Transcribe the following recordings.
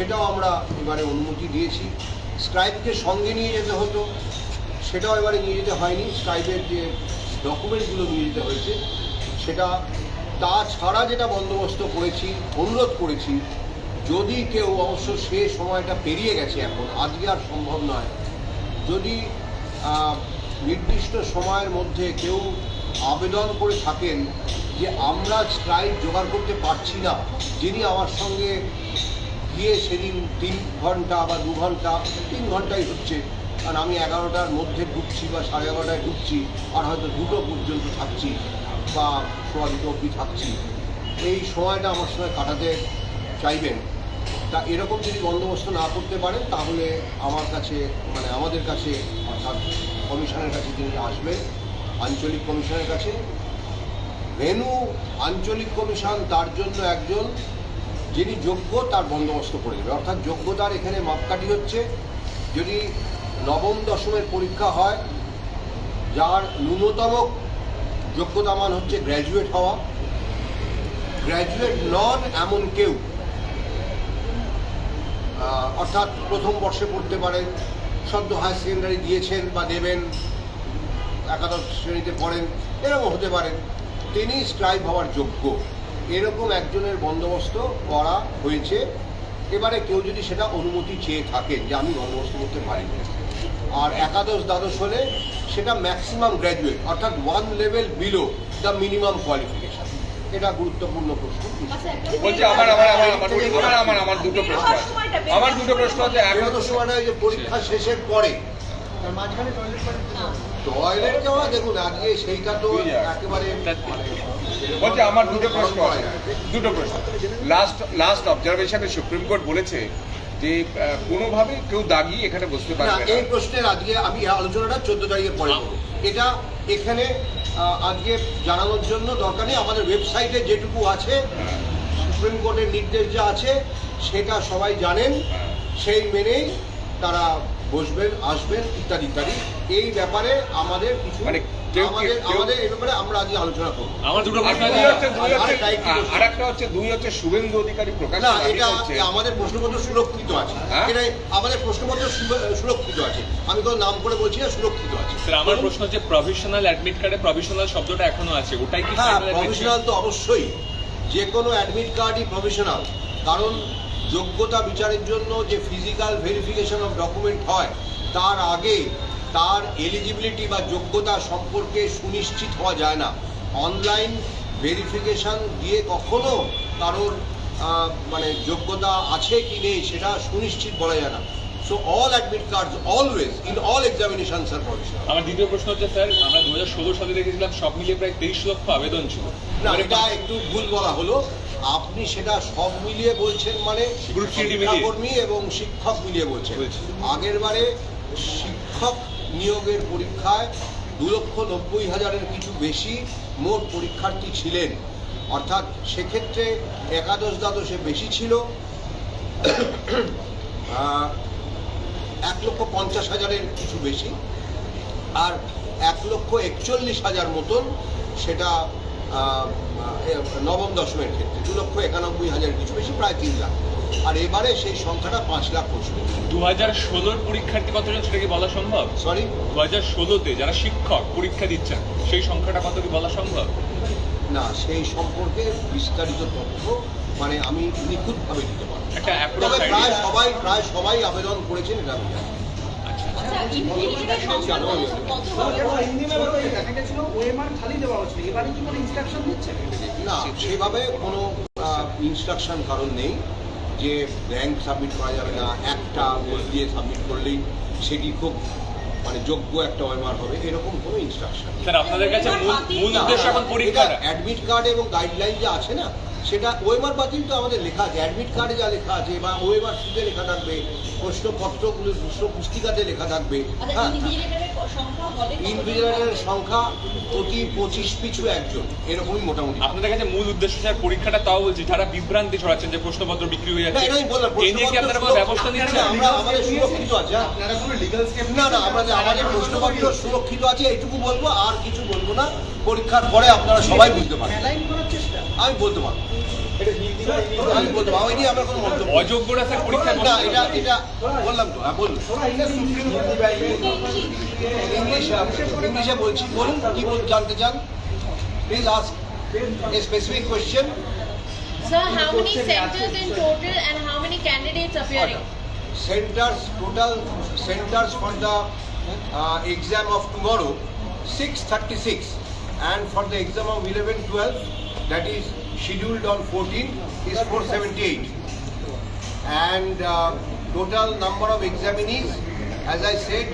সেটাও আমরা এবারে অনুমতি দিয়েছি। স্ক্রাইবকে সঙ্গে নিয়ে যেতে হতো, সেটাও এবারে নিয়ে যেতে হয়নি। স্ক্রাইবের যে ডকুমেন্টগুলো নিয়ে যেতে হয়েছে, সেটা তাছাড়া যেটা বন্দোবস্ত করেছি, অনুরোধ করেছি, যদি কেউ অবশ্য সে সময়টা পেরিয়ে গেছে এখন, আজকে আর সম্ভব নয়, যদি নির্দিষ্ট সময়ের মধ্যে কেউ আবেদন করে থাকেন যে আমরা স্ট্রাইক জোগাড় করতে পারছি না, যিনি আমার সঙ্গে গিয়ে সেদিন তিন ঘণ্টা বা দু ঘণ্টা, তিন ঘন্টাই হচ্ছে। কারণ আমি এগারোটার মধ্যে ঢুকছি বা সাড়ে এগারোটায় ঢুকছি, আর হয়তো দুটো পর্যন্ত থাকছি বা সোয়া দুটো অবধি থাকছি। এই সময়টা আমার সঙ্গে কাটাতে চাইবেন। তা এরকম যদি বন্দোবস্ত না করতে পারেন, তাহলে আমার কাছে মানে আমাদের কাছে, অর্থাৎ কমিশনের কাছে তিনি আসবেন, আঞ্চলিক কমিশনের কাছে, ভেনু আঞ্চলিক কমিশন তার জন্য একজন যিনি যোগ্য তার বন্দোবস্ত করে দেবে অর্থাৎ যোগ্যতার এখানে মাপকাঠি হচ্ছে, যদি নবম, দশমের পরীক্ষা হয়, যার ন্যূনতম যোগ্যতা মান হচ্ছে গ্র্যাজুয়েট হওয়া। গ্র্যাজুয়েট নন এমন কেউ অর্থাৎ প্রথম বর্ষে পড়তে পারেন, সদ্য হায়ার সেকেন্ডারি দিয়েছেন বা দেবেন, একাদশ শ্রেণীতে পড়েন, এরকম হতে পারেন। তিনি স্ক্রাইব হওয়ার যোগ্য। এরকম একজনের বন্দোবস্ত করা হয়েছে। এবারে কেউ যদি সেটা অনুমতি চেয়ে থাকেন যে আমি বন্দোবস্ত করতে পারি না। আর একাদশ দ্বাদশ হলে সেটা ম্যাক্সিমাম গ্র্যাজুয়েট অর্থাৎ one level below the minimum qualification এটা গুরুত্বপূর্ণ প্রশ্ন। বলছি আমার আমার আমার আমার আমার আমার আমার দুটো প্রশ্ন আমার দুটো প্রশ্ন আছে একাদশ সময়টা ওই যে পরীক্ষা শেষের পরে। টয়লেট যাওয়া দেখুন আজকে সেইটা তো একেবারে বলছি আমার দুটো প্রশ্ন আছে। দুটো প্রশ্ন। লাস্ট লাস্ট অবজারভেশনে সুপ্রিম কোর্ট বলেছে যে কোনোভাবে কেউ দাগি এখানে বসতে না পারবে এই প্রশ্নের আজকে আমি আলোচনাটা চোদ্দ তারিখে পরে এটা এখানে আজকে জানানোর জন্য দরকার নেই। আমাদের ওয়েবসাইটে যেটুকু আছে সুপ্রিম কোর্টের নির্দেশ যা আছে সেটা সবাই জানেন। সেই মেনেই তারা বসবেন আসবেন ইত্যাদি ইত্যাদি। এই ব্যাপারে আমাদের কিছু মানে আমাদের আমাদের এই ব্যাপারে আমরা আজকে আলোচনা করব। আমার দুটো প্রশ্ন আছে। আর- একটা হচ্ছে দুই হচ্ছে শুভেন্দু অধিকারী প্রকাশ। না এটা আমাদের প্রশ্নপত্র সুরক্ষিত আছে। হ্যাঁ? এটা আমাদের প্রশ্নপত্র সুরক্ষিত আছে। আমি নাম করে বলছি না সুরক্ষিত আছে। স্যার আমার প্রশ্ন হচ্ছে প্রফেশনাল অ্যাডমিট কার্ডে শব্দটা এখনও আছে। ওটাই কি হ্যাঁ প্রফেশনাল তো অবশ্যই। যে কোনো অ্যাডমিট কার্ডই প্রফেশনাল কারণ যোগ্যতা বিচারের জন্য যে ফিজিক্যাল ভেরিফিকেশন অফ ডকুমেন্ট হয় তার আগে তার এলিজিবিলিটি বা যোগ্যতা সম্পর্কে সুনিশ্চিত হওয়া যায় না। অনলাইন ভেরিফিকেশন দিয়ে কখনো কারোর মানে যোগ্যতা আছে কি নেই সেটা সুনিশ্চিত বলা যায় না। So all admit cards always in all examinations sir professional আমার দ্বিতীয় প্রশ্ন হচ্ছে স্যার আমরা দু হাজার ষোলো সালে দেখেছিলাম সব মিলিয়ে প্রায় তেইশ লক্ষ আবেদন ছিল। না এটা একটু ভুল বলা হলো। আপনি সেটা সব মিলিয়ে বলছেন মানে। শিক্ষাকর্মী এবং শিক্ষক মিলিয়ে বলছেন বলছি। আগের বারে শিক্ষক নিয়োগের পরীক্ষায় দু লক্ষ নব্বই হাজারের কিছু বেশি মোট পরীক্ষার্থী ছিলেন অর্থাৎ সেক্ষেত্রে একাদশ দ্বাদশে বেশি ছিল এক লক্ষ পঞ্চাশ হাজারের কিছু বেশি আর এক লক্ষ একচল্লিশ হাজার মতন সেটা নবম দশমের ক্ষেত্রে দু লক্ষ একানব্বই হাজার কিছু বেশি প্রায় তিন লাখ। আর এবারে সেই সংখ্যাটা পাঁচ লাখ পৌঁছবে দু হাজার ষোলোর পরীক্ষার্থী কতজন সেটা কি বলা সম্ভব? সরি দু হাজার ষোলোতে যারা শিক্ষক পরীক্ষা দিচ্ছেন সেই সংখ্যাটা কত কি বলা সম্ভব? না সেই সম্পর্কে বিস্তারিত তথ্য মানে আমি নিখুঁতভাবে দিতে পারব তবে প্রায় সবাই প্রায় সবাই আবেদন করেছেন এটা আমি জানি। না সেভাবে কোনো ইনস্ট্রাকশন কারণ নেই যে ব্যাংক সাবমিট করা যাবে না একটা বই দিয়ে সাবমিট করলেই সেটি খুব মানে যোগ্য একটা ওয়েমার হবে এরকম কোনো ইনস্ট্রাকশন আপনাদের কাছে অ্যাডমিট কার্ড এবং গাইডলাইন যে আছে না সেটা ওয়েমার বাতিল তো আমাদের লেখা আছে অ্যাডমিট কার্ডে যা লেখা আছে বা ওয়েমার শিটে লেখা থাকবে প্রশ্নপত্রগুলো প্রশ্ন পুস্তিকাতে লেখা থাকবে আচ্ছা হ্যাঁ। সংখ্যা? ইনভিজিলেটরের প্রতি পঁচিশ পিছু একজন এরকমই মোটামুটি। আপনাদের কাছে মূল উদ্দেশ্য স্যার পরীক্ষাটা তাও বলছি যারা বিভ্রান্তি ছড়াচ্ছেন যে প্রশ্নপত্র বিক্রি হয়ে যাচ্ছে এটা আমি বললাম এ নিয়ে কি আপনারা কোনো ব্যবস্থা নিচ্ছেন? আমরা আমাদের সুরক্ষিত আছে হ্যাঁ। আপনারা কোনো লিগাল স্টেপ না না আমাদের আমাদের প্রশ্নপত্র সুরক্ষিত আছে এইটুকু বলব আর কিছু বলব না পরীক্ষার পরে আপনারা সবাই বুঝতে পারবেন। অ্যালাইন করার চেষ্টা আমি বলতে পারব আমি বলতে পারব, ওই নিয়ে আমার কোনো মন্তব্য নেই। অযোগ্যরা স্যার পরীক্ষায় না বসতে এটা এটা বললাম তো হ্যাঁ বলুন ইংলিশে ইংলিশে বলছি বলুন কি বল জানতে চান please ask a specific question Sir, how many centers in total and how many candidates appearing? centers total centers for the uh, exam of tomorrow 636 and for the exam of 11 12 that is scheduled on 14 is 478 and uh, total number of examinees as i said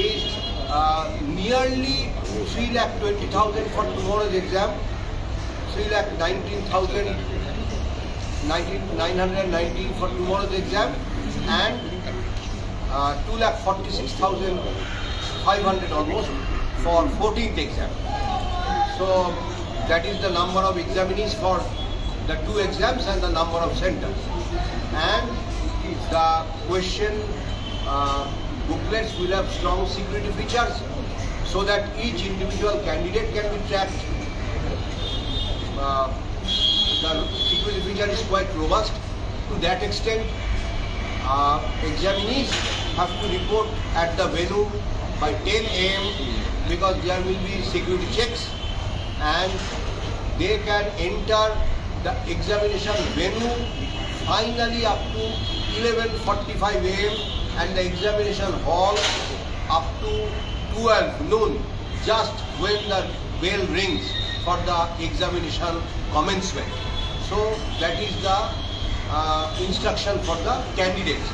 is uh, nearly 3 lakh 20000 for tomorrow's exam 3 lakh 19000 19 919 for tomorrow's exam and uh, 2 lakh 46,500 almost for 14th exam. So that is the number of examinees for the two exams and the number of centers. And the question uh, booklets will have strong security features so that each individual candidate can be tracked uh, the security feature is quite robust. To that extent, uh, examinees have to report at the venue by 10 a.m. because there will be security checks and they can enter the examination venue finally up to 11.45 a.m. and the examination hall up to 12 noon just when the bell rings for the examination commencement. So that is the uh, instruction for the candidates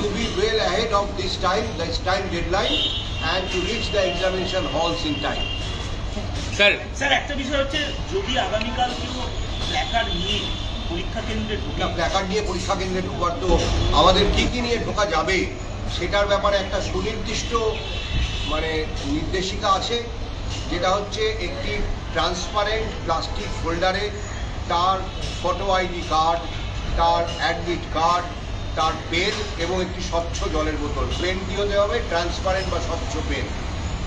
to be well ahead of this time, this time deadline and to reach the examination halls in time. Sir sir একটা বিষয় হচ্ছে যদি আগামীকাল কেউ placard নিয়ে পরীক্ষা কেন্দ্রে ঢুকে প্ল্যাকার্ড নিয়ে পরীক্ষা কেন্দ্রে ঢোকার তো আমাদের কী কী নিয়ে ঢোকা যাবে সেটার ব্যাপারে একটা সুনির্দিষ্ট মানে নির্দেশিকা আছে যেটা হচ্ছে একটি ট্রান্সপারেন্ট প্লাস্টিক ফোল্ডারে তার ফটো আইডি কার্ড তার অ্যাডমিট কার্ড তার পেন এবং একটি স্বচ্ছ জলের বোতল। পেন কী হতে হবে? ট্রান্সপারেন্ট বা স্বচ্ছ পেন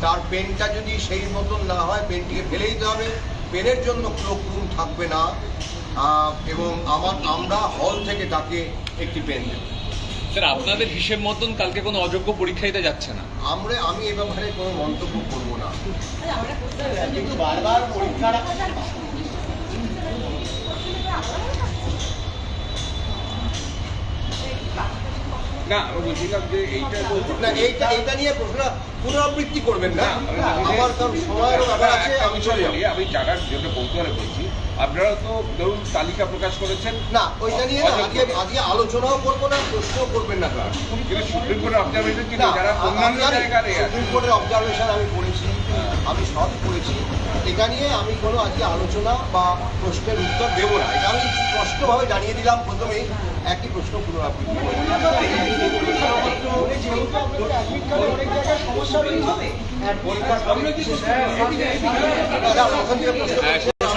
তার পেনটা যদি সেই মতন না হয় পেনটিকে ফেলে দিতে হবে। পেনের জন্য ক্লোক রুম থাকবে না। এবং আমার আমরা হল থেকে তাকে একটি পেন দেব। স্যার আপনাদের হিসেব মতন কালকে কোনো অযোগ্য পরীক্ষা দিতে যাচ্ছে না? আমরা আমি এ ব্যাপারে কোনো মন্তব্য করব না। কিন্তু বারবার পরীক্ষার না বলছিলাম যে এইটা না এইটা এইটা নিয়ে প্রশ্ন পুনরাবৃত্তি করবেন না? না, আমার সময়ের ব্যাপার আছে আমি চলে যাব। আমি জানার জন্য কৌতূহলে বলছি। আপনারা তো ধরুন তালিকা প্রকাশ করেছেন। না ওইটা নিয়ে না আজকে আজকে আলোচনাও করব না প্রশ্নও করবেন না সুপ্রিম কোর্টের অবজারভেশন কিন্তু না, যারা অন্যান্য জায়গায় সুপ্রিম কোর্টের অবজারভেশন আমি পড়েছি আমি সব পড়েছি এটা নিয়ে আমি কোনো আজকে আলোচনা বা প্রশ্নের উত্তর দেবো না। এটা আমি স্পষ্টভাবে জানিয়ে দিলাম প্রথমেই একটি প্রশ্ন পুনরাবৃত্তি। দাদা,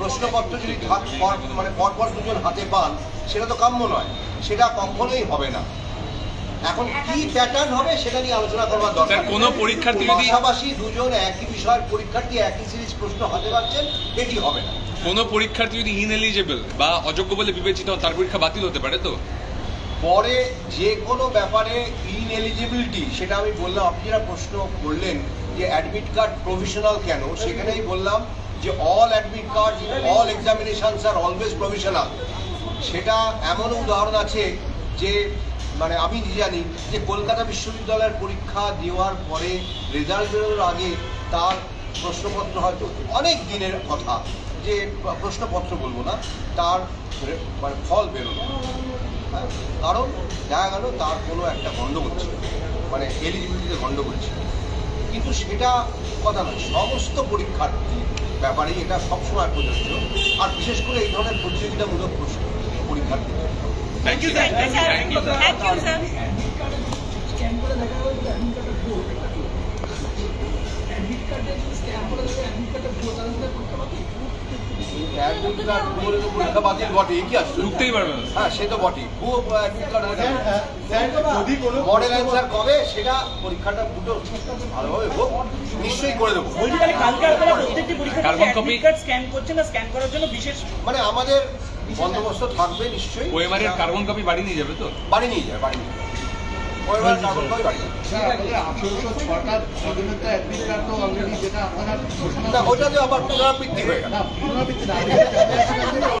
প্রশ্নপত্র যদি মানে পরপর দুজন হাতে পান সেটা তো কাম্য নয়। সেটা কখনোই হবে না। এখন কি প্যাটার্ন হবে সেটা নিয়ে আলোচনা করবার দরকার কোনো পরীক্ষার্থী যদি- পাশাপাশি দুজন একই বিষয়ের পরীক্ষার্থী একই সিরিজ প্রশ্ন হাতে পাচ্ছেন এটি হবে না। কোনো পরীক্ষার্থী যদি ইনএলিজেবল বা অযোগ্য বলে বিবেচিত হন তার পরীক্ষা বাতিল হতে পারে তো? পরে যে কোনো ব্যাপারে ইনএলিজিবিলিটি সেটা আমি বললাম আপনি যারা প্রশ্ন করলেন যে অ্যাডমিট কার্ড প্রভিশনাল কেন সেখানেই বললাম যে all admit card all examinations আর অলওয়েজ প্রভিশনাল সেটা এমন উদাহরণ আছে যে মানে আমি জানি যে কলকাতা বিশ্ববিদ্যালয়ের পরীক্ষা দেওয়ার পরে রেজাল্ট বেরোনোর আগে তার প্রশ্নপত্র হয়তো অনেক দিনের কথা যে প্রশ্নপত্র বলব না তার মানে ফল বেরোনো হ্যাঁ, কারণ দেখা গেল তার কোনো একটা গণ্ডগোল ছিল মানে এলিজিবিলিটিতে গণ্ডগোল ছিল। কিন্তু সেটা কথা নয় সমস্ত পরীক্ষার্থী ব্যাপারেই এটা সবসময় প্রযোজ্য। আর বিশেষ করে এই ধরনের প্রতিযোগিতামূলক প্রশ্ন পরীক্ষার্থী থ্যাংক ইউ ইউ হ্যাঁ হয়ে মডেল কবে সেটা পরীক্ষাটা দুটো ভালোভাবে হোক নিশ্চয়ই করে দেবো। Carbon copy? কার্ড স্ক্যান করছে না স্ক্যান করার জন্য বিশেষ মানে আমাদের বন্দোবস্ত থাকবে নিশ্চয়ই। ওএমআর এর কার্বন কপি বাড়ি নিয়ে যাবে তো? বাড়ি নিয়ে যাবে বাড়ি নিয়ে যায় পরিবার কাগজ করে বাড়ি যায় স্যার আপনাদের আঠেরোশো ছটা স্বাধীনতা অ্যাডমিট তো অলরেডি যেটা আপনারা ঘোষণা না ওটা যে আবার পুনরাবৃত্তি হয়ে গেল।